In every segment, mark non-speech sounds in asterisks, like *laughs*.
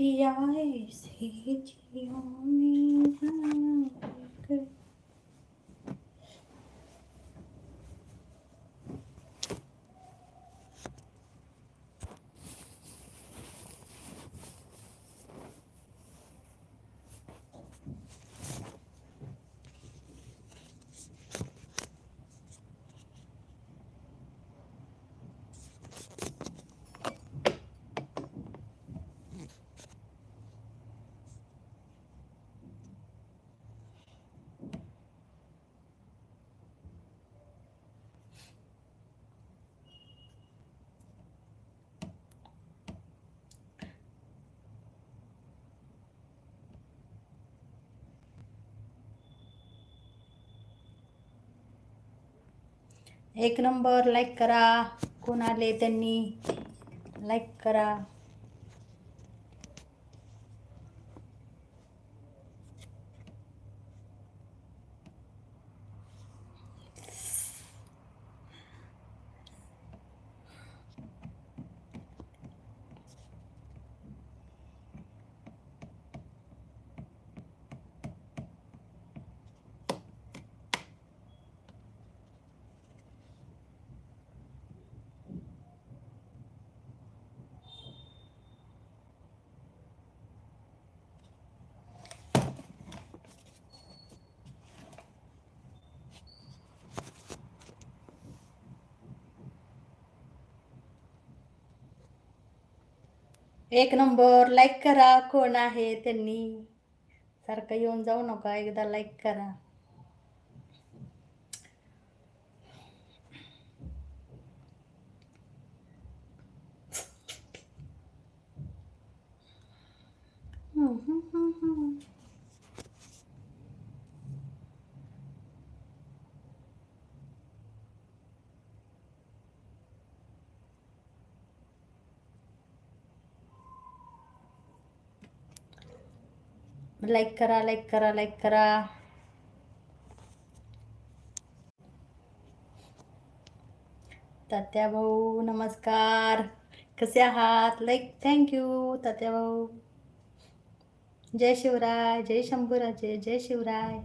happy eyes hit you on me. एक number like करा. कोण आले त्यांनी लाईक करा. एक नंबर लाईक करा. कोण आहे त्यांनी? सारखं येऊन जाऊ नका. एकदा लाईक करा. लाईक करा लाईक करा लाईक करा. तात्या भाऊ नमस्कार. कसे आहात? लाईक थँक्यू तात्या भाऊ. जय शिवराय जय शंभूराजे जय शिवराय.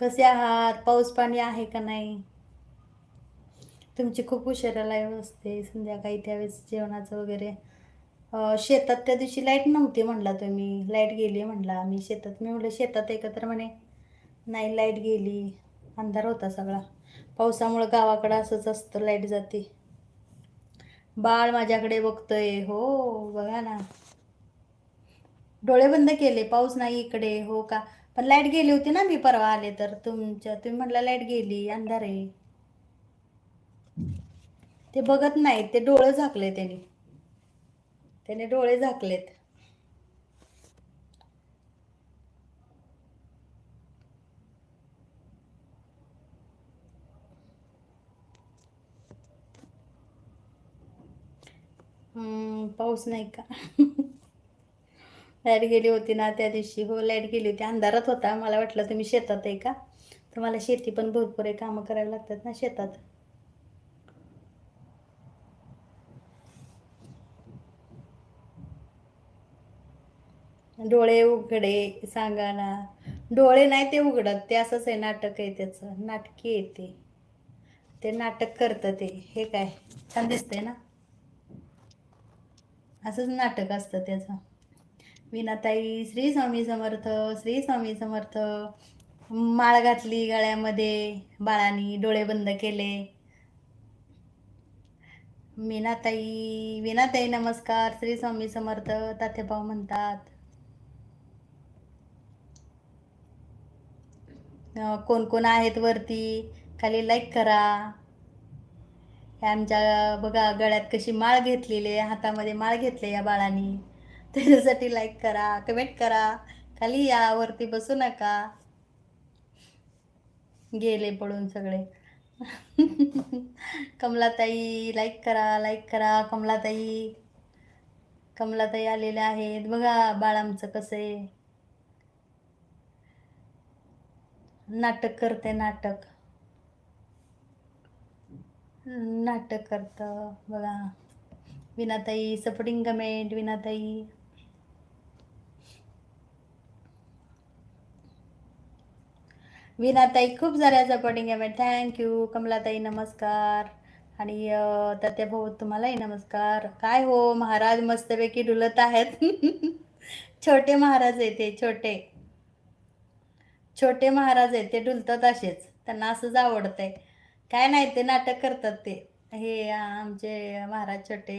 कसे आहात? पाऊस पाणी आहे का नाही? तुमची खूप उशिरा लाईव्ह असते संध्याकाळी त्यावेळेस जेवणाचं वगैरे. शेतात त्या दिवशी लाइट नव्हती म्हणला तुम्ही. लाइट गेली म्हणला मी शेतात. मी म्हटलं शेतात एकत्र म्हणे नाही लाइट गेली. अंधार होता सगळा. पावसामुळं गावाकडं असंच असतं लाइट जाते. बाळ माझ्याकडे बघतोय. हो बघा ना. डोळे बंद केले. पाऊस नाही इकडे. हो का? पण लाइट गेली होती ना मी परवा आले तर. तुमच्या तुम्ही म्हटलं लाइट गेली अंधार आहे. ते बघत नाही. ते डोळे झाकले त्याने. त्याने डोळे झाकलेत. हम्म, पाऊस नाही का? लाइट गेली होती ना त्या दिवशी. हो लाइट गेली होती. अंधारात होता. मला वाटलं तुम्ही शेतात आहे का? तर मला शेती पण भरपूर आहे. कामं करायला लागतात ना शेतात. डोळे उघडे सांगा ना. डोळे नाही ते उघडत ते असंच आहे नाटक आहे त्याचं. नाटकी आहे ते. ते नाटक करतं ते. हे काय? छान दिसतंय ना? असंच नाटक असतं त्याचं. विनाताई श्री स्वामी समर्थ श्री स्वामी समर्थ. माळ घातली गळ्यामध्ये बाळानी डोळे बंद केले. मीनाताई विनाताई नमस्कार. श्री स्वामी समर्थ तात्याभाऊ म्हणतात. कोण कोण आहेत वरती? खाली लाईक करा. आमच्या बघा गळ्यात कशी माळ घेतलेली आहे हातामध्ये माळ घेतली या बाळानी. त्याच्यासाठी लाईक करा कमेंट करा. खाली या वरती बसू नका. गेले पडून सगळे. *laughs* कमलाताई लाईक करा लाईक करा. कमलाताई कमलाताई आलेल्या आहेत. बघा बाळ आमचं कसं आहे. नाटक करते नाटक. नाटक करतं बघा. विनाताई सपोर्टिंग कमेंट विनाताई. विनाताई खूप साऱ्या सपोर्टिंग कमेंट थँक्यू कमलाताई नमस्कार. आणि तात्या भाऊ तुम्हालाही नमस्कार. काय हो महाराज मस्तपैकी डुलत आहेत. *laughs* छोटे महाराज येते ते छोटे. छोटे महाराज आहेत ते डुलतात असेच. त्यांना असंच आवडतंय. काय नाही ते नाटक करतात ते. हे आमचे महाराज छोटे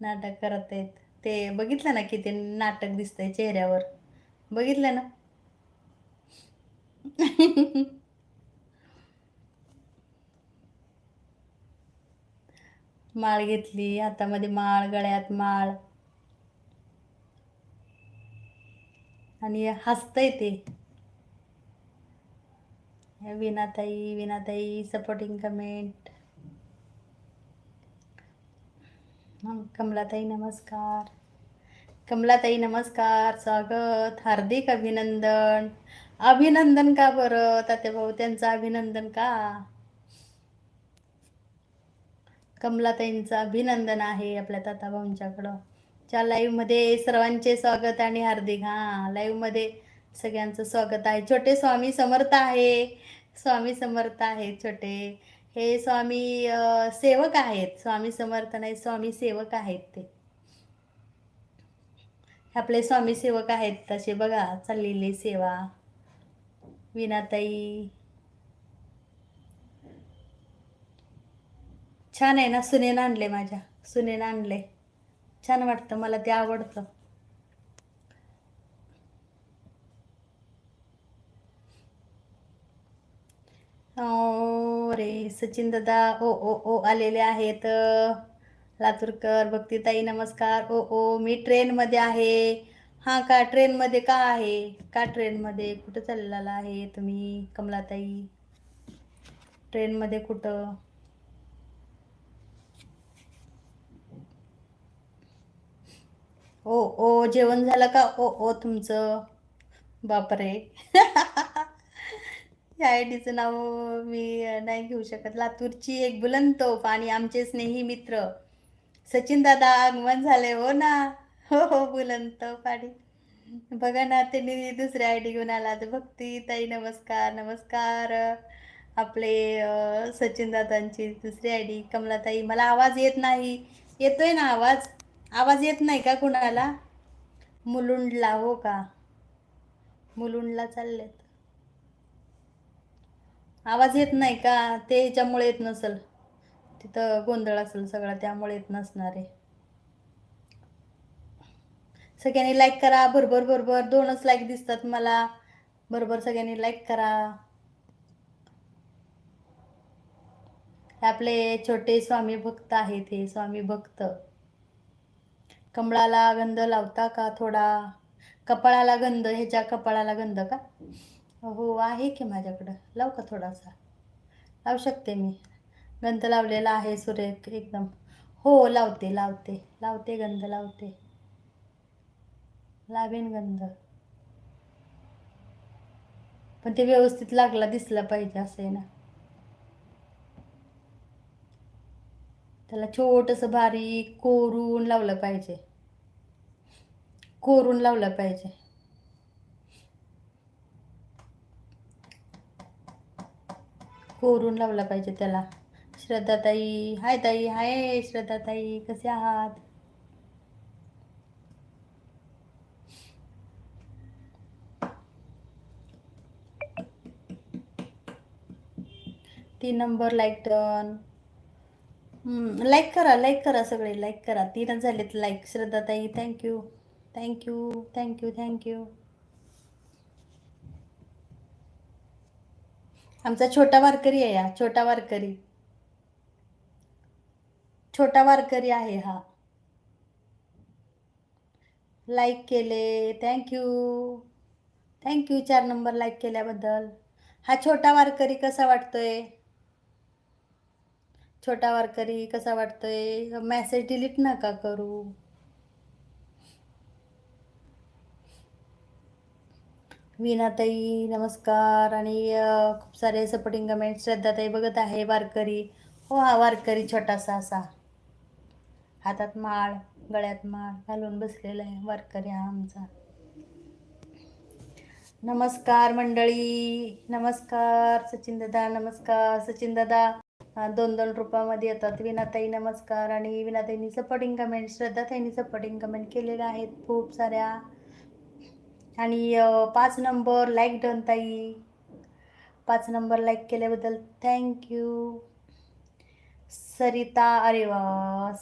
नाटक करत आहेत. ते बघितलं ना किती नाटक दिसतंय चेहऱ्यावर? बघितलं ना? *laughs* माळ घेतली हातामध्ये माळ गळ्यात माळ. आणि हसतंय ते. विनाताई विनाताई सपोर्टिंग कमेंट कमलाताई नमस्कार. कमलाताई नमस्कार स्वागत. हार्दिक अभिनंदन. अभिनंदन का बरं? तात्या भाऊ त्यांचं अभिनंदन का? कमलाताईंचं अभिनंदन आहे आपल्या ताता भाऊंच्याकडं. च्या लाईव्हमध्ये सर्वांचे स्वागत आणि हार्दिक. हा लाईव्हमध्ये सगळ्यांचं स्वागत आहे. छोटे स्वामी समर्थ आहे. स्वामी समर्थ आहे छोटे. हे स्वामी सेवक आहेत. स्वामी समर्थ नाही स्वामी सेवक आहेत ते. आपले स्वामी सेवक आहेत तसे बघा चाललेली सेवा. विनाताई छान आहे ना सुनेनं आणले माझ्या. सुनेनं आणले. छान वाटतं मला ते आवडतं. रे सचिन दादा ओ ओ ओ आलेले आहेत. लातूरकर भक्तीताई नमस्कार. ओ ओ मी ट्रेनमध्ये आहे. हां का ट्रेनमध्ये का आहे? का ट्रेनमध्ये? कुठं चाललेला आहे तुम्ही कमलाताई? ट्रेनमध्ये कुठं? ओ ओ जेवण झालं का? ओ ओ तुमचं? बापरे. *laughs* या आय डीचं नाव मी नाही घेऊ शकत. लातूरची एक बुलंद तोफ आणि आमचे स्नेही मित्र. सचिन दादा आगमन झाले हो ना? हो हो बुलंद तोफ आणि बघा ना त्यांनी दुसऱ्या आय डी घेऊन आला. तर भक्ती ताई नमस्कार नमस्कार. आपले सचिन दादांची दुसरी आय डी कमलाताई मला आवाज येत नाही. येतोय ना आवाज? आवाज येत नाही का कुणाला? मुलुंडला हो का? मुलुंडला चाललेत. आवाज येत नाही का? ते ह्याच्यामुळे येत नसल. तिथं गोंधळ असेल सगळा त्यामुळे येत नसणार आहे. सगळ्यांनी लाईक करा. भरभर भरभर दोनच लाईक दिसतात मला. बरोबर सगळ्यांनी लाईक करा. आपले छोटे स्वामी भक्त आहेत हे स्वामी भक्त. कमळाला गंध लावता का थोडा? कपाळाला गंध ह्याच्या कपाळाला गंध का? हो आहे की माझ्याकडं. लावू का थोडासा? लावू शकते मी. गंध लावलेला आहे सुरेख एकदम. हो लावते लावते. लावते गंध लावते. लावेन गंध. पण ते व्यवस्थित लागला दिसला पाहिजे असं आहे ना. त्याला छोटंसं बारीक कोरून लावलं पाहिजे. कोरून लावलं पाहिजे. कोरून लावला पाहिजे त्याला. श्रद्धाताई हाय ताई हाय श्रद्धाताई कसे आहात? तीन नंबर लाईक टन लाईक करा लाईक करा सगळे लाईक करा. तीनच झालेत like. श्रद्धाताई thank you thank you thank you thank you आमचा छोटा वारकरी आहे हा छोटा वारकरी. छोटा वारकरी आहे हा. लाईक केले थँक्यू थँक्यू चार नंबर लाईक केल्याबद्दल. हा छोटा वारकरी कसा वाटतोय? छोटा वारकरी कसा वाटतोय? मेसेज डिलीट नका करू. विनाताई नमस्कार आणि खूप सारे सपोर्टिंग कमेंट श्रद्धाताई बघत आहे वारकरी. हो हा वारकरी छोटासा असा. हातात माळ गळ्यात माळ घालून बसलेला आहे वारकरी हा आमचा. नमस्कार मंडळी नमस्कार सचिन दादा नमस्कार सचिन दादा. दोन दोन रुपयामध्ये येतात. विनाताई नमस्कार आणि विनाताईंनी सपोर्टिंग कमेंट श्रद्धाताईंनी सपोर्टिंग कमेंट केलेल्या आहेत. खूप साऱ्या आणि पाच नंबर लाईक डन ताई. पाच नंबर लाईक केल्याबद्दल थँक्यू सरिता अरे वा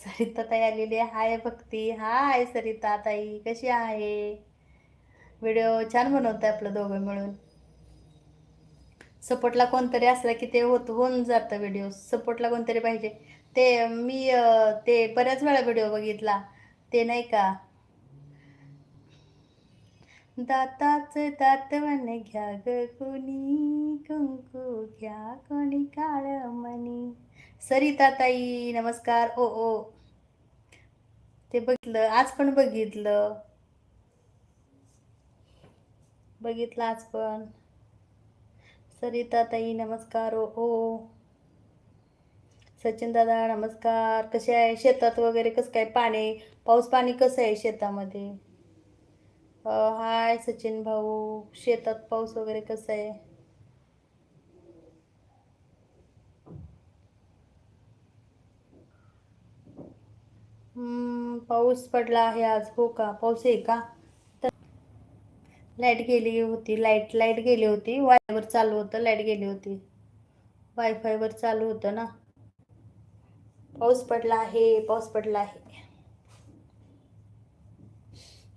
सरिता ताई आलेली हाय भक्ती. हाय सरिता ताई. कशी आहे? व्हिडिओ छान बनवताय आपलं दोघं मिळून. सपोर्टला कोणतरी असला की ते होत होऊन जातं व्हिडिओ सपोर्टला कोणतरी पाहिजे. ते मी ते बऱ्याच वेळा व्हिडिओ बघितला. ते नाही का? दाताच दातवन घ्या ग कोणी कुंकू घ्या कोणी काळ मणी. सरिता ताई नमस्कार ओ ओ. ते बघितलं आज पण बघितलं. बघितलं आज पण. सरिता ताई नमस्कार ओ ओ. सचिन दादा नमस्कार. कसे आहे? शेतात वगैरे कसं काय पाणी? पाऊस पाणी कसं आहे शेतामध्ये? हाय सचिन भाऊ. शेतात पाऊस वगैरे कसा आहे? हम्म, पाऊस पडला आहे आज. हो का? पाऊस आहे का? लाइट गेली होती. लाइट लाइट गेली होती. वायफायवर चालू होतं. लाइट गेली होती. वायफायवर चालू होतं ना? पाऊस पडला आहे पाऊस पडला आहे.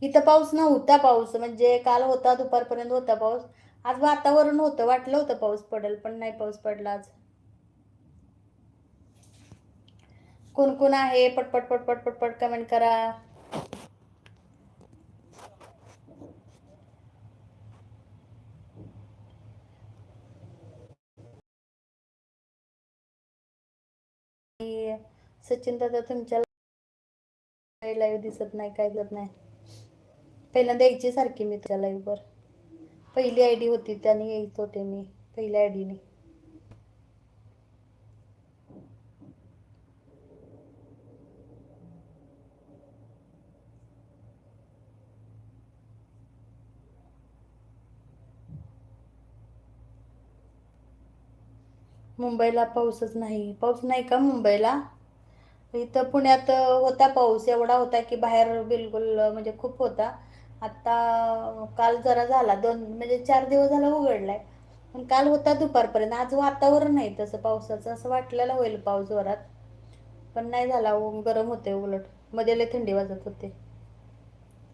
इथं पाऊस नव्हता पाऊस म्हणजे काल होता दुपारपर्यंत होता पाऊस. आज वातावरण होतं वाटलं होतं पाऊस पडेल पण नाही पाऊस पडला आज. कोण कोण आहे? पटपट पटपट पटपट कमेंट करा. सचिन दादा तुमच्या लाईव्ह दिसत नाही काय दिसत नाही. पहिल्यांदा यायची सारखी मी त्या लाईव्हवर पहिली आय डी होती त्याने येत होते मी पहिल्या आय डीने मुंबईला पाऊसच नाही. पाऊस नाही का मुंबईला? इथं पुण्यात होता पाऊस एवढा होता की बाहेर बिलकुल म्हणजे खूप होता. आता काल जरा झाला दोन म्हणजे चार दिवस झाला उघडलाय. पण काल होता दुपारपर्यंत आज वातावरण नाही तसं पावसाचं असं वाटलेलं होईल पाऊस जोरात. पण नाही झाला गरम होते उलट. मध्ये लय थंडी वाजत होते.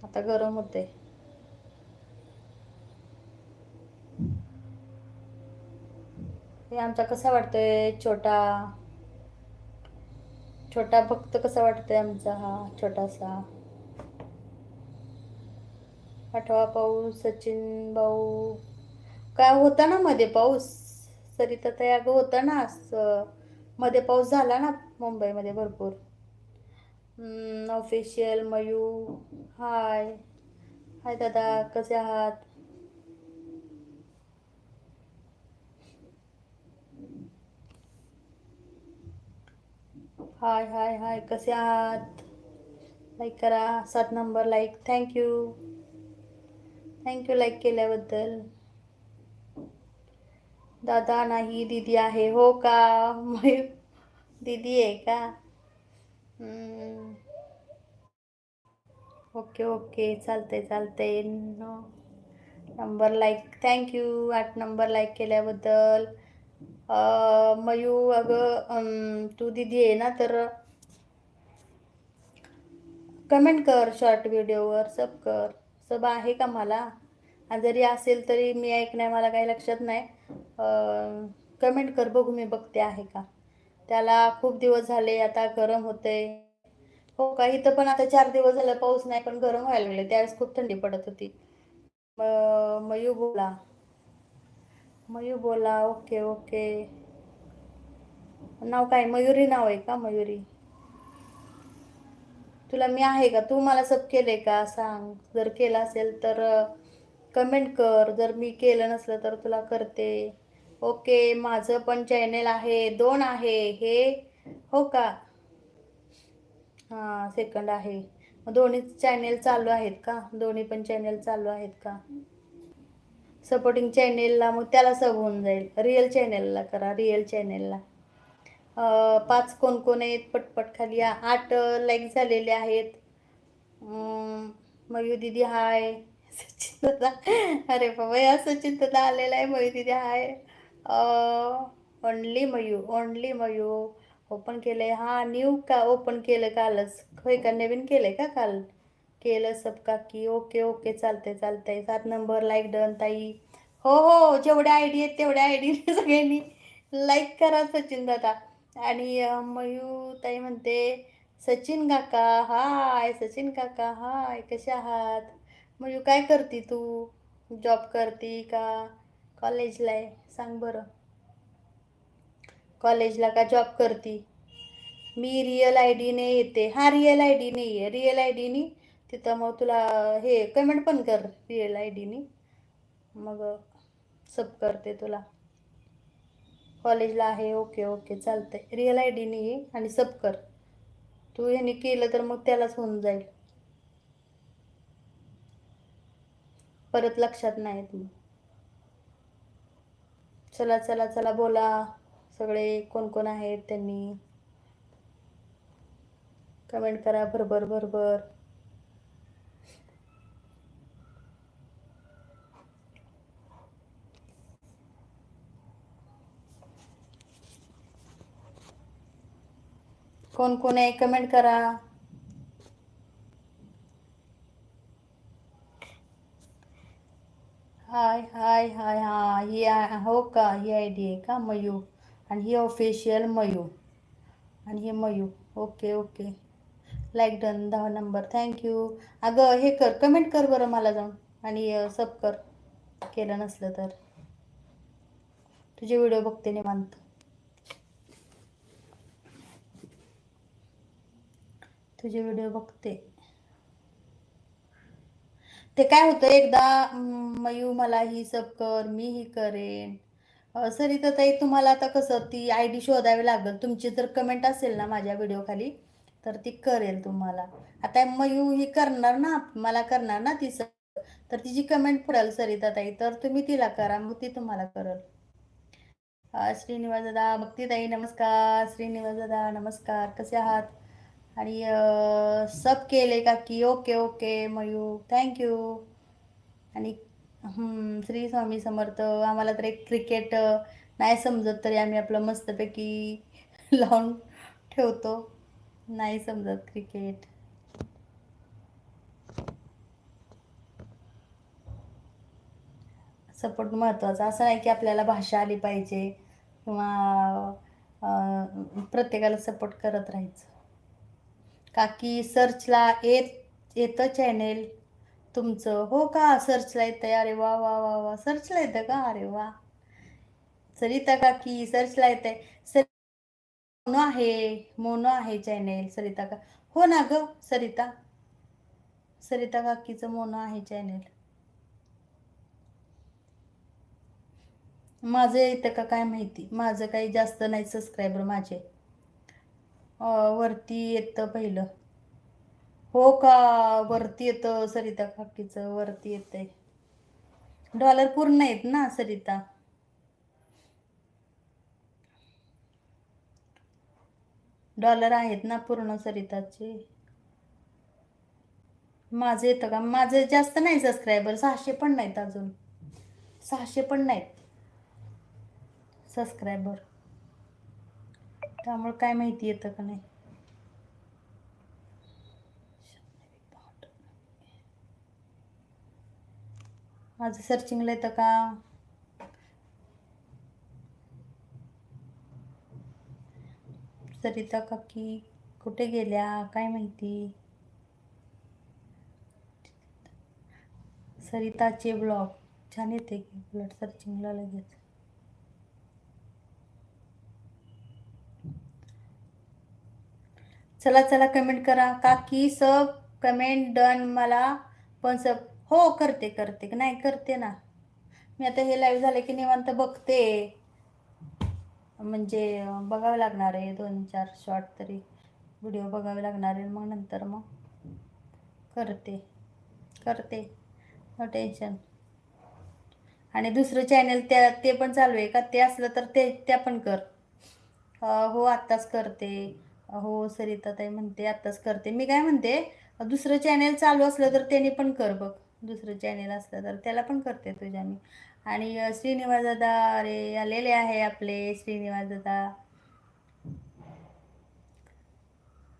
आता गरम होते हे आमचा कसा वाटतोय छोटा? छोटा भक्त कसा वाटतोय आमचा हा छोटासा? आठवा पाऊस सचिन भाऊ. काय होता ना मध्ये पाऊस? सरिता ताई अगं होता ना स- मध्ये पाऊस झाला ना मुंबईमध्ये भरपूर. Official mu. हाय. हाय दादा कसे आहात? हाय हाय हाय कसे आहात? लाईक करा सात number like. Thank you thank you like केल्याबद्दल. दादा नाही दीदी आहे. हो का? मयूर दीदी आहे का? ओके ओके चालतंय चालतंय. नंबर लाईक थँक्यू आठ नंबर लाईक केल्याबद्दल. मयू अगं तू दीदी आहे ना तर कमेंट कर शॉर्ट व्हिडिओवर सब कर. सब आहे का मला? आणि जरी असेल तरी मी ऐक नाही मला काही लक्षात नाही. कमेंट कर बघू मी बघते आहे का? त्याला खूप दिवस झाले आता गरम होते हो का? इथं पण आता चार दिवस झालं पाऊस नाही पण गरम व्हायला लागले त्यावेळेस खूप थंडी पडत होती. मयू बोला. मयू बोला. Okay okay. नाव काय? मयुरी नाव आहे का? मयुरी? तुला मी आहे का? तू मला सब केले का? सांग. जर केलं असेल तर कमेंट कर. जर मी केलं नसलं तर तुला करते. ओके माझं पण चॅनेल आहे. दोन आहे. हे हो का? हां सेकंड आहे. दोन्ही चॅनेल चालू आहेत का? दोन्ही पण चॅनेल चालू आहेत का? सपोर्टिंग चॅनेलला मग त्याला सब होऊन जाईल. रिअल चॅनेलला करा. रिअल चॅनेलला पाच कोण कोण आहेत पटपट खाली आठ लाईक झालेले आहेत. मयू दिदी हाय. सचिन दादा अरे बाबा या सचिन दादा आलेला आहे मयू दिदी hi. Only Mayu only Mayu open केलं आहे हा न्यू का ओपन केलं कालच? होय का? नवीन केलं आहे का काल? केलं सब का. की ओके ओके. चालतंय चालतंय. सात नंबर लाईक डन ताई. हो हो. जेवढ्या आय डी आहेत तेवढ्या आय सगळ्यांनी लाईक करा सचिन दादा आणि मयू ताई म्हणते सचिन काका हाय सचिन काका हाय कसे आहात? मयू काय करते तू? जॉब करते का? कॉलेजला आहे सांग बरं. कॉलेजला का जॉब करते? मी रिअल आय डीने येते. हा रिअल आय डी नाही आहे. रिअल आय डीनी तिथं मग तुला हे कमेंट पण कर रिअल आय डीनी मग सब करते तुला. कॉलेजला आहे ओके ओके चालतं आहे रिअल आय डीने ये आणि सब कर. तू ह्याने केलं तर मग त्यालाच होऊन जाईल. परत लक्षात नाही येत मग. चला चला चला बोला. सगळे कोण कोण आहेत त्यांनी? कमेंट करा भरभर भरभर. कोण कोण आहे? कमेंट करा. हाय हाय हाय हा ही हो का? ही आय डी आहे का? मयू आणि ही ऑफिशियल मयू आणि हे Mayu okay okay like done दहा नंबर थँक्यू अगं हे कर. कमेंट कर बरं मला जाऊन. आणि सब कर. केलं नसलं तर. तुझे व्हिडिओ बघते निवांत. तुझे व्हिडिओ बघते. ते काय होतं एकदा मयू मला ही सब कर मी ही करेन. सर सरिता ताई तुम्हाला आता कसं ती आय डी शोधावी लागेल. तुमची जर कमेंट असेल ना माझ्या व्हिडिओ खाली तर ती करेल तुम्हाला. आता मयू ही करणार ना मला करणार ना ती सब. तर तिची कमेंट पडेल सरिता ताई तर तुम्ही तिला करा मग ती तुम्हाला करल. श्रीनिवास दादा भक्ती ताई नमस्कार. श्रीनिवास दादा नमस्कार. कसे आहात? आणि सब केले का की ओके ओके मयू थँक्यू आणि श्री स्वामी समर्थ आम्हाला तर एक क्रिकेट नाही समजत तरी आम्ही आपलं मस्तपैकी *laughs* लावून ठेवतो. नाही समजत क्रिकेट सपोर्ट महत्त्वाचा असं नाही की आपल्याला भाषा आली पाहिजे किंवा प्रत्येकाला सपोर्ट करत राहायचं. काकी सर्चला येत येतं चॅनेल तुमचं. हो का? सर्चला येतंय अरे वा वा वा वा. सर्चला येतं का? अरे वा. सरिता काकी सर्चला येतंय. सर मोनो आहे. मोनो आहे चॅनेल सरिता का? हो ना ग सरिता. सरिता काकीचं मोनो आहे चॅनेल माझं येतं का काय माहिती? माझं काही जास्त नाही सबस्क्रायबर माझे. वरती येतं पहिलं. हो का? वरती येतं सरिता काकीचं वरती येतंय. डॉलर पूर्ण आहेत ना सरिता? डॉलर आहेत ना पूर्ण सरिताचे? माझं येतं का? माझं जास्त नाही सबस्क्रायबर सहाशे पण नाहीत अजून. सहाशे पण नाहीत. सबस्क्रायबर त्यामुळे काय माहिती येतं का नाही? माझं सर्चिंगला येतं का? सरिता काकी कुठे गेल्या? काय माहिती? सरिताचे ब्लॉग छान येते की ब्लड सर्चिंगला लगेच. चला चला कमेंट करा. काकी सब कमेंट डन मला. पण सब हो करते करते. नाही करते ना. मी आता हे लाईव्ह झालं की निवांत बघते. म्हणजे बघावं लागणार आहे. दोन चार शॉर्ट तरी व्हिडिओ बघावे लागणार आहे. मग नंतर मग करते. करते. नो टेन्शन आणि दुसरं चॅनल त्या ते पण चालू आहे का? ते असलं तर ते त्या पण कर. हो आत्ताच करते. हो सरिता ताई म्हणते आत्ताच करते. मी काय म्हणते दुसरं चॅनेल चालू असलं तर त्याने पण कर बघ. दुसरं चॅनल असलं तर त्याला पण करते तुझ्या मी. आणि श्रीनिवास दादा अरे आलेले आहे आपले श्रीनिवास दादा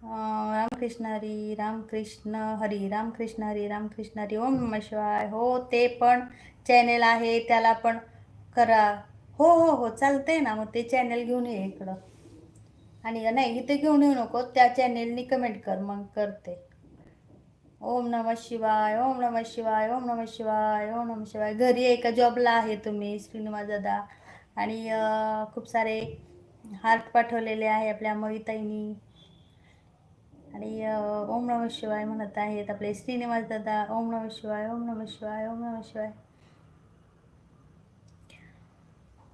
रामकृष्ण हरी रामकृष्ण हरी रामकृष्ण हरी रामकृष्ण हरी ओम नम शिवाय. हो ते पण चॅनेल आहे त्याला पण करा. हो हो हो चालतंय ना मग ते चॅनेल घेऊन ये इकडं. आणि नाही इथे घेऊन येऊ नको. त्या चॅनेलनी कमेंट कर मग करते. ओम नमः शिवाय ओम नमः शिवाय ओम नमः शिवाय ओम नमः शिवाय. घरी एका जॉबला आहे तुम्ही श्रीनिवास दादा. आणि खूप सारे हार्ट पाठवलेले आहे आपल्या मविताईनी आणि ओम नमः शिवाय म्हणत आहेत आपले श्रीनिवास दादा. ओम नमः शिवाय ओम नमः शिवाय ओम नमः शिवाय.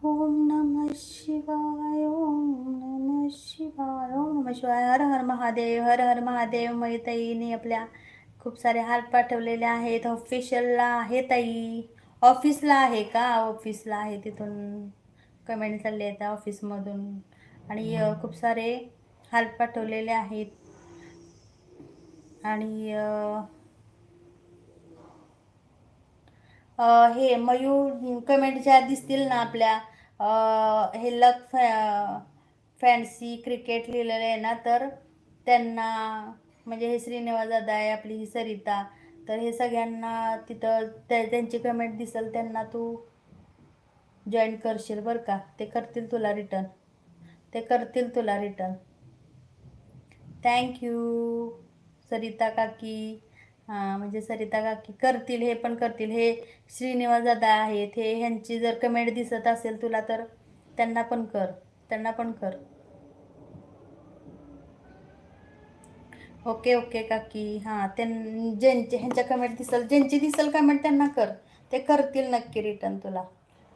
ओम नमः शिवाय ओम नमः शिवाय ओम नमः शिवाय. हर हर महादेव हर हर महादेव मैताईने आपल्या खूप सारे हात पाठवलेले आहेत. ऑफिशियलला आहे ताई. ऑफिसला आहे का? ऑफिसला आहे तिथून. कमेंट चालले आहेत ऑफिसमधून आणि खूप सारे हात पाठवलेले आहेत. आणि हे मयूर कमेंट ज्या दिसतील ना आपल्या हे लक फॅ फॅन्सी क्रिकेट लिहिलेलं आहे ना तर त्यांना म्हणजे हे श्रीनिवास दादा आहे आपली ही सरिता तर हे सगळ्यांना तिथं त्या त्यांची कमेंट दिसेल त्यांना तू जॉईन करशील बरं का. ते करतील तुला रिटर्न. ते करतील तुला रिटर्न. थँक्यू सरिता काकी. म्हणजे सरिता काकी करतील हे पण करतील. हे श्रीनिवास दादा आहेत हे ह्यांची जर कमेंट दिसत असेल तुला तर त्यांना पण कर त्यांना पण कर. ओके ओके काकी. हां त्यां ज्यांचे ह्यांच्या कमेंट दिसल ज्यांची दिसल कमेंट त्यांना कर. ते करतील नक्की रिटर्न तुला.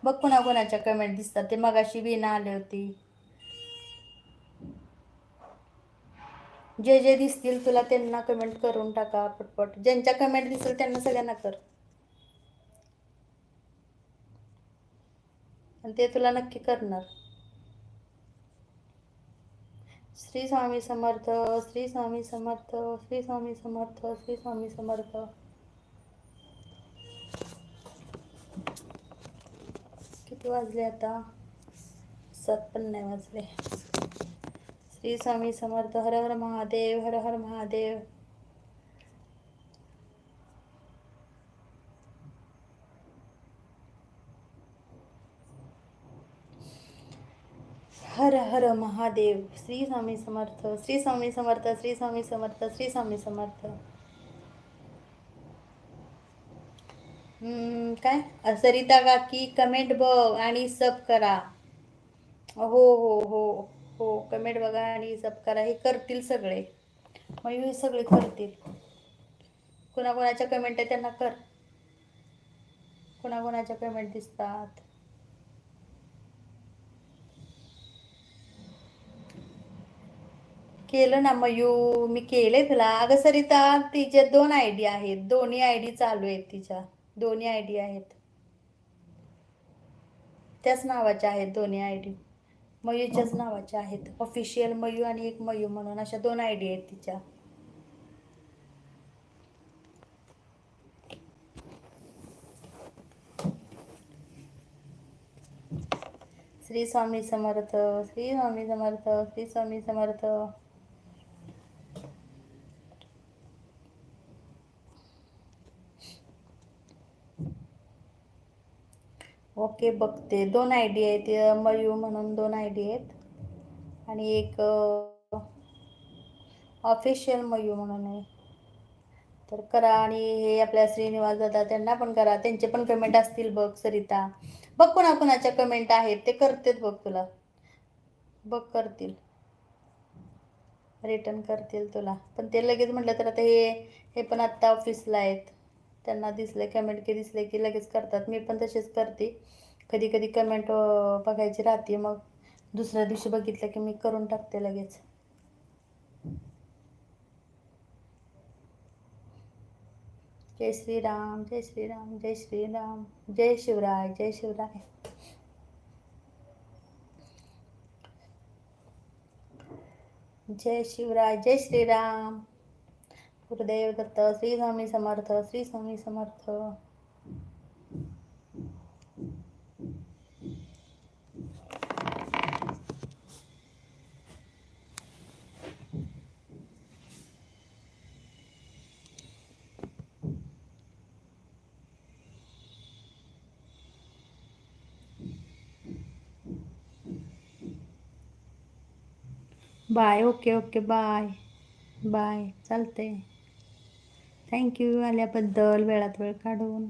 बघ कोणाकोणाच्या कमेंट दिसतात. ते मगाशी बीना आले होती. जे जे दिसतील तुला त्यांना कमेंट करून टाका पटपट. ज्यांच्या कमेंट दिसेल त्यांना सगळ्यांना कर. आणि ते तुला नक्की करणार. श्री स्वामी समर्थ श्री स्वामी समर्थ श्री स्वामी समर्थ श्री स्वामी समर्थ. किती वाजले आता? सात पण नाही वाजले. श्री स्वामी समर्थ हर हर महादेव हर हर महादेव। हर हर महादेव श्री स्वामी समर्थ श्री स्वामी समर्थ श्री स्वामी समर्थ श्री स्वामी समर्थ। हम्म, काय? सरिता काकी कमेंट बघ आणि सब करा. हो हो हो. हो कमेंट बघा आणि जप करा. हे करतील सगळे. मग हे सगळे करतील. कोणाकोणाच्या कमेंट आहे त्यांना कर. कोणाकोणाच्या कमेंट दिसतात. केलं ना मयू? मी केले तुला. अगं सरिता तिच्या दोन आय डी आहेत. दोन्ही आय डी चालू आहेत तिच्या. दोन्ही आय डी आहेत. त्याच नावाच्या आहेत दोन्ही आय डी मयूच्याच नावाच्या आहेत. ऑफिशियल मयू आणि एक मयू म्हणून अशा दोन आयडी आहेत तिच्या. श्री स्वामी समर्थ श्री स्वामी समर्थ श्री स्वामी समर्थ. ओके बघते. दोन आय डी आहेत मयू म्हणून दोन आय डी आहेत. आणि एक ऑफिशियल मयू म्हणून आहे. तर करा आणि हे आपल्या श्रीनिवास दादा त्यांना पण करा. त्यांचे पण कमेंट असतील बघ सरिता. बघ कोणा कोणाच्या कमेंट आहेत. ते करतेत बघ तुला. बघ करतील. रिटर्न करतील तुला. पण ते लगेच म्हटलं तर आता हे हे पण आत्ता ऑफिसला आहेत. त्यांना दिसलं कमेंट की दिसले की लगेच करतात. मी पण तसेच करते. कधी कधी कमेंट बघायची राहते. मग दुसऱ्या दिवशी बघितलं की मी करून टाकते लगेच. जय श्रीराम जय श्रीराम जय श्रीराम जय शिवराय जय शिवराय. जय शिवराय जय Shriram. Gurudev Datta Shri Swami Samarth Shri Swami Samarth. Bye okay okay bye bye चालते थँक्यू आल्याबद्दल वेळात वेळ काढून.